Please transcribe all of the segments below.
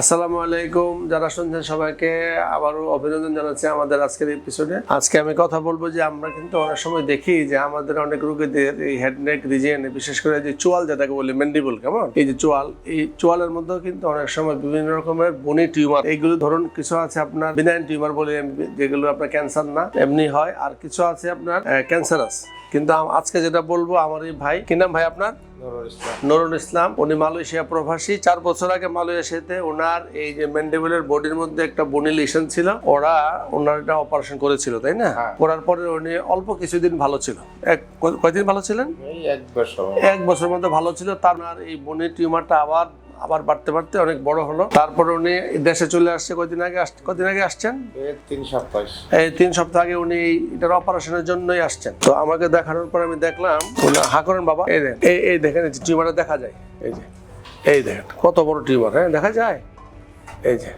আসসালামু আলাইকুম, যারা শুনছেন সবাইকে আবারও অভিনন্দন জানাচ্ছি আমাদের আজকের এপিসোডে আজকে আমি কথা বলব যে আমরা কিন্তু অনেক সময় দেখি যে আমাদের অনেক রোগীদের এই হেড নেক রিজিয়নে বিশেষ করে যে চোয়াল যেটাকে বলি মেন্ডিবল কেমন? এই যে চোয়াল, এই চোয়ালের মধ্যেও কিন্তু অনেক সময় বিভিন্ন রকমের বনি টিউমার এইগুলো ধরুন কিছু আছে আপনার বিনাইন টিউমার বলে যেগুলো আপনার ক্যান্সার না, এমনি হয়, আর কিছু আছে আপনার ক্যান্সারাস কিন্তু আজকে যেটা বলব আমার এই ভাই কি নাম ভাই আপনার? নুরুল ইসলাম। উনি মালয়েশিয়া প্রবাসী। চার বছর আগে মালয়েশিয়াতে ওনার এই যে ম্যান্ডেবলের বডির মধ্যে একটা বনি লিশন ছিল। ওরা ওনার এটা অপারেশন করেছিল তাই না? হ্যাঁ। করার পরে উনি অল্প কিছুদিন ভালো ছিল। এক কয়দিন ভালো ছিলেন? এক বছর। এক বছরের মধ্যে ভালো ছিল। তার এই বনি টিউমারটা আবার আবার বাড়তে বাড়তে অনেক বড় হলো। তারপরে উনি দেশে চলে আসছে কয়দিন আগে কয়দিন আগে আসছেন? এই তিন সপ্তাহ। এই তিন সপ্তাহ আগে উনি এটার অপারেশনের জন্যই আসছেন। তো আমাকে দেখানোর পর আমি দেখলাম হা করেন বাবা এই দেখেন এই এই দেখেন টিউমারটা দেখা যায়। এই যে এই দেখেন কত বড় টিউমার হ্যাঁ দেখা যায়? এই যে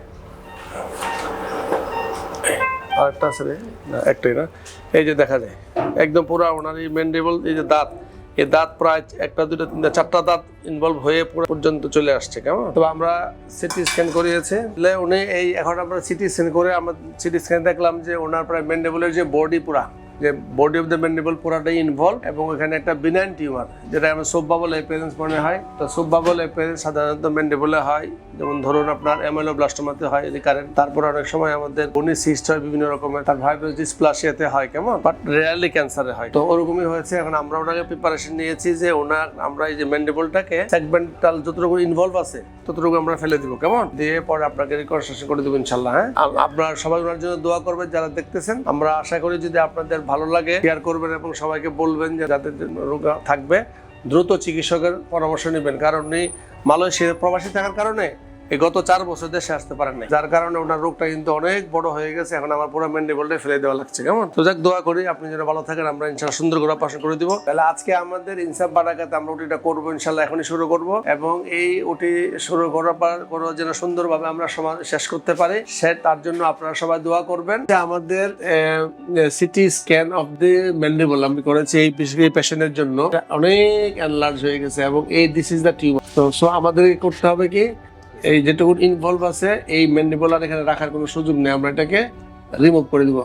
আরেকটা আছে না একটাই না এই যে দেখা যায়। একদম পুরো ওনার এই ম্যান্ডেবল এই যে দাঁত। এই দাঁত প্রায় একটা, দুটো, তিনটা, চারটা দাঁত ইনভলভ হয়ে পুরো পর্যন্ত চলে আসছে, কেমন? তো আমরা সিটি স্ক্যান করিয়েছে। উনি এই এখন আমরা সিটি স্ক্যান করে আমরা সিটি স্ক্যান দেখলাম যে ওনার প্রায় ম্যান্ডেবলের যে বডি পুরা যে বডি অফ দ্য ম্যান্ডেবল পুরাটাই ইনভলভ এবং এখানে একটা বিনাইন টিউমার যেটা আমরা সোববাবল অ্যাপিয়ারেন্স মনে হয়। তো সোববাবল অ্যাপিয়ারেন্স সাধারণত ম্যান্ডেবলে হয়। যেমন ধরুন আপনার এমএলও ব্লাস্টোমাতে হয় রিকারেন্ট তারপর অনেক সময় আমাদের বনি সিস্ট হয় বিভিন্ন রকমের। তার ভাইবাস ডিসপ্লাসিয়াতে হয়, কেমন? বাট রেয়ারলি ক্যান্সারে হয়। তো ওরকমই হয়েছে। এখন আমরা ওনাকে প্রিপারেশন নিয়েছি যে ওনার, আমরা এই যে ম্যান্ডেবলটাকে সেগমেন্টাল যতটুকু ইনভলভ আছে, ততটুকু আমরা ফেলে দিব, কেমন? দিয়ে পরে আপনাকে রিকনস্ট্রাকশন করে দেবো ইনশাল্লাহ হ্যাঁ? আপনার আপনারা সবাই ওনার জন্য দোয়া করবেন, যারা দেখতেছেন। আমরা আশা করি যদি আপনাদের ভালো লাগে। শেয়ার করবেন এবং সবাইকে বলবেন যে যাদের রোগ থাকবে, দ্রুত চিকিৎসকের পরামর্শ নেবেন। কারণ এই মালয়েশিয়ার প্রবাসী থাকার কারণে গত চার বছর দেশে আসতে পারেন নাই। যার কারণে ওনার রোগটা কিন্তু অনেক বড় হয়ে গেছে। এখন আমার পুরো ম্যান্ডেবলটা ফেলে দেওয়া লাগছে। কেমন? তো যাক, দোয়া করি। আপনি যেন ভালো থাকেন, আমরা ইনশাল্লাহ সুন্দর করে অপারেশন করে দিব। তাহলে আজকে আমাদের ইনসাফ বারাকাতে আমরা ওটিটা করব ইনশাল্লাহ এখনই শুরু করব। এবং এই ওটি শুরু করার পর করে যেন সুন্দরভাবে আমরা সমাজ শেষ করতে পারি। সে, তার জন্য আপনারা সবাই দোয়া করবেন। আমাদের CT scan of the mandible আমি করেছি এই পেশেন্টের জন্য। অনেক এনলার্জ হয়ে গেছে এবং এই দিস ইজ দ্য টিউমার তো সো আমাদেরকে করতে হবে কি? এই যেটুকু ইনভলভ আছে, এই ম্যান্ডিবলার এখানে রাখার কোনো সুযোগ নেই, আমরা এটাকে রিমুভ করে দিব।